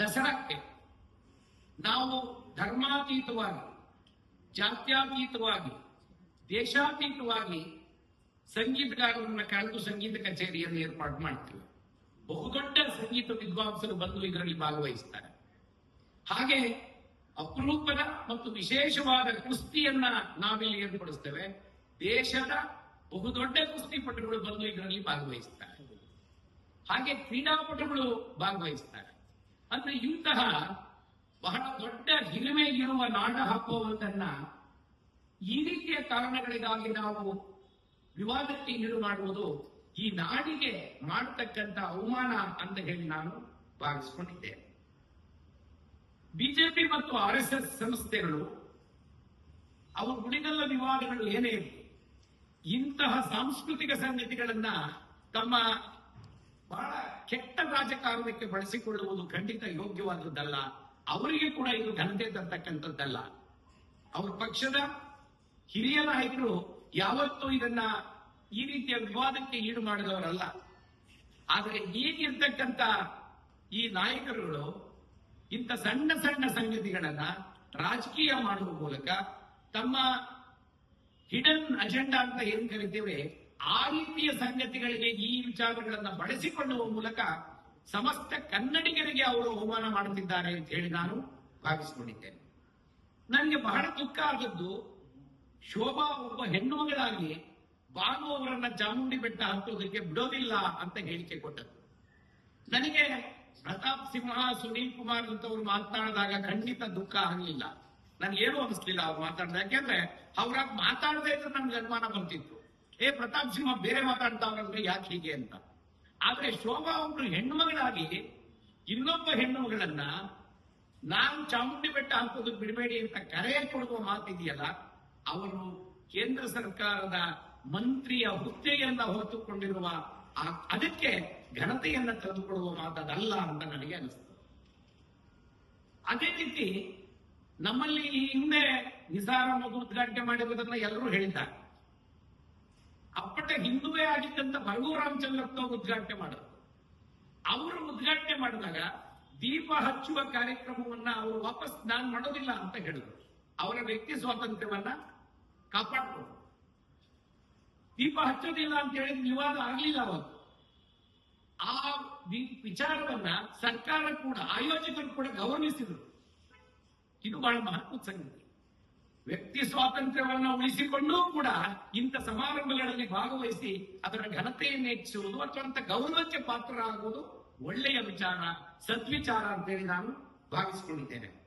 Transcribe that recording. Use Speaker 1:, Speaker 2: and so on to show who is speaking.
Speaker 1: ದಸರಾಕ್ಕೆ ನಾವು ಧರ್ಮಾತೀತವಾಗಿ, ಜಾತ್ಯಾತೀತವಾಗಿ, ದೇಶಾತೀತವಾಗಿ ಸಂಗೀತಗಾರರನ್ನ ಕರೆದು ಸಂಗೀತ ಕಚೇರಿಯನ್ನು ಏರ್ಪಾಡು ಮಾಡ್ತೀವಿ. ಬಹುದೊಡ್ಡ ಸಂಗೀತ ವಿದ್ವಾಂಸರು ಬಂದು ಇದರಲ್ಲಿ ಭಾಗವಹಿಸ್ತಾರೆ. ಹಾಗೆ ಅಪರೂಪದ ಮತ್ತು ವಿಶೇಷವಾದ ಕುಸ್ತಿಯನ್ನ ನಾವಿಲ್ಲಿ ಏರ್ಪಡಿಸ್ತೇವೆ. ದೇಶದ ಬಹುದೊಡ್ಡ ಕುಸ್ತಿಪಟುಗಳು ಬಂದು ಇದರಲ್ಲಿ ಭಾಗವಹಿಸ್ತಾರೆ. ಹಾಗೆ ಕ್ರೀಡಾಪಟುಗಳು ಭಾಗವಹಿಸ್ತಾರೆ. ಅಂದ್ರೆ ಇಂತಹ ಬಹಳ ದೊಡ್ಡ ಹಿರಿಮೆ ಇರುವ ನಾಡ ಹಬ್ಬವನ್ನ ಈ ರೀತಿಯ ಕಾರಣಗಳಿಗಾಗಿ ನಾವು ವಿವಾದಕ್ಕೆ ಈಡು ಮಾಡುವುದು ಈ ನಾಡಿಗೆ ಮಾಡತಕ್ಕಂತ ಅವಮಾನ ಅಂತ ಹೇಳಿ ನಾನು ಭಾವಿಸಿಕೊಂಡಿದ್ದೇನೆ ಬಿಜೆಪಿ ಮತ್ತು ಆರ್ ಎಸ್ ಎಸ್ ಸಂಸ್ಥೆಗಳು ಅವರು ಉಳಿದೆಲ್ಲ ವಿವಾದಗಳು ಏನೇ ಇಂತಹ ಸಾಂಸ್ಕೃತಿಕ ಸಂಗತಿಗಳನ್ನ ತಮ್ಮ ಬಹಳ ಕೆಟ್ಟ ರಾಜಕಾರಣಕ್ಕೆ ಬಳಸಿಕೊಳ್ಳುವುದು ಖಂಡಿತ ಯೋಗ್ಯವಾದದ್ದಲ್ಲ. ಅವರಿಗೆ ಕೂಡ ಇದು ಘನತೆ ತರ್ತಕ್ಕಂಥದ್ದಲ್ಲ. ಅವ್ರ ಪಕ್ಷದ ಹಿರಿಯ ನಾಯಕರು ಯಾವತ್ತೂ ಇದನ್ನ ಈ ರೀತಿಯ ವಿವಾದಕ್ಕೆ ಈಡು ಮಾಡಿದವರಲ್ಲ. ಆದರೆ ಈಗಿರ್ತಕ್ಕಂಥ ಈ ನಾಯಕರುಗಳು ಇಂಥ ಸಣ್ಣ ಸಣ್ಣ ಸಂಗತಿಗಳನ್ನ ರಾಜಕೀಯ ಮಾಡುವ ಮೂಲಕ ತಮ್ಮ ಹಿಡನ್ ಅಜೆಂಡಾ ಅಂತ ಏನ್ ಕರಿತೇವೆ ಆ ರೀತಿಯ ಸಂಗತಿಗಳಿಗೆ ಈ ವಿಚಾರಗಳನ್ನು ಬಳಸಿಕೊಳ್ಳುವ ಮೂಲಕ ಸಮಸ್ತ ಕನ್ನಡಿಗರಿಗೆ ಅವರು ಅವಮಾನ ಮಾಡುತ್ತಿದ್ದಾರೆ ಅಂತ ಹೇಳಿ ನಾನು ಭಾವಿಸಿಕೊಂಡಿದ್ದೇನೆ. ನನಗೆ ಬಹಳ ದುಃಖ ಆದದ್ದು ಶೋಭಾ ಒಬ್ಬ ಹೆಣ್ಣು ಮಗಳಾಗಿ ಬಾನು ಅವರನ್ನ ಚಾಮುಂಡಿ ಬೆಟ್ಟ ಹತ್ತುವುದಕ್ಕೆ ಬಿಡೋದಿಲ್ಲ ಅಂತ ಹೇಳಿಕೆ ಕೊಟ್ಟದ್ದು. ನನಗೆ ಪ್ರತಾಪ್ ಸಿಂಹ, ಸುನೀಲ್ ಕುಮಾರ್ ಅಂತವ್ರು ಮಾತನಾಡಿದಾಗ ಖಂಡಿತ ದುಃಖ ಆಗಲಿಲ್ಲ. ನನ್ಗೇನು ಅನಿಸ್ಲಿಲ್ಲ ಅವ್ರು ಮಾತಾಡಿದ ಯಾಕೆಂದ್ರೆ ಅವ್ರಾಗ ಮಾತಾಡದೇ ಇದ್ರೆ ನನ್ಗೆ ಅನುಮಾನ ಬಂತಿತ್ತು ಏ ಪ್ರತಾಪ್ ಸಿಂಹ, ಬೇರೆ ಮಾತಾಡ್ತಾವ್ರಂದ್ರೆ ಯಾಕೆ ಹೀಗೆ ಅಂತ? ಆದ್ರೆ ಶೋಭಾ ಒಬ್ರು ಹೆಣ್ಣು ಮಗಳಾಗಿ ಇನ್ನೊಬ್ಬ ಹೆಣ್ಣು ಮಗಳನ್ನ ನಾನು ಚಾಮುಂಡಿ ಬೆಟ್ಟ ಹಾಕೋದಕ್ಕೆ ಬಿಡಬೇಡಿ ಅಂತ ಕರೆ ಕೊಡುವ ಮಾತಿದೆಯಲ್ಲ ಅವರು ಕೇಂದ್ರ ಸರ್ಕಾರದ ಮಂತ್ರಿಯ ಹುದ್ದೆಯನ್ನ ಹೊತ್ತುಕೊಂಡಿರುವ ಅದಕ್ಕೆ ಘನತೆಯನ್ನ ತಂದುಕೊಡುವ ಮಾತದಲ್ಲ ಅಂತ ನನಗೆ ಅನಿಸ್ತದೆ. ಅದೇ ರೀತಿ ನಮ್ಮಲ್ಲಿ ಈ ಹಿಂದೆ ನಿಸಾರ ಮಗು ಉದ್ಘಾಟನೆ ಮಾಡಿರುವುದನ್ನ ಎಲ್ಲರೂ ಹೇಳಿದ್ದಾರೆ. ಅಪ್ಪಟ ಹಿಂದುವೇ ಆಗಿದ್ದಂತ ಭರಗು ರಾಮಚಂದ್ರಪ್ಪ ಉದ್ಘಾಟನೆ ಮಾಡಿದ್ರು. ಅವರು ಉದ್ಘಾಟನೆ ಮಾಡಿದಾಗ ದೀಪ ಹಚ್ಚುವ ಕಾರ್ಯಕ್ರಮವನ್ನ ಅವರು ವಾಪಸ್ ನಾನು ಮಾಡೋದಿಲ್ಲ ಅಂತ ಹೇಳಿದ್ರು. ಅವರ ವ್ಯಕ್ತಿ ಸ್ವಾತಂತ್ರ್ಯವನ್ನ ಕಾಪಾಡಿಕೊಂಡ್ರು ದೀಪ ಹಚ್ಚೋದಿಲ್ಲ ಅಂತ ಹೇಳಿದ ವಿವಾದ ಆಗ್ಲಿಲ್ಲ ಅವತ್ತು ಆ ವಿಚಾರವನ್ನ ಸರ್ಕಾರ ಕೂಡ, ಆಯೋಜಕರು ಕೂಡ ಗೌರವಿಸಿದ್ರು. ಇದು ಬಹಳ ಮಹತ್ವದ ಸಂಗತಿ. ವ್ಯಕ್ತಿ ಸ್ವಾತಂತ್ರ್ಯವನ್ನ ಉಳಿಸಿಕೊಂಡೂ ಕೂಡ ಇಂಥ ಸಮಾರಂಭಗಳಲ್ಲಿ ಭಾಗವಹಿಸಿ ಅದರ ಘನತೆಯನ್ನು ಹೆಚ್ಚಿಸುವುದು ಅಥವಾ ಅಂತ ಗೌರವಕ್ಕೆ ಪಾತ್ರರಾಗುವುದು ಒಳ್ಳೆಯ ವಿಚಾರ, ಸದ್ವಿಚಾರ ಅಂತೇಳಿ ನಾನು ಭಾವಿಸಿಕೊಂಡಿದ್ದೇನೆ.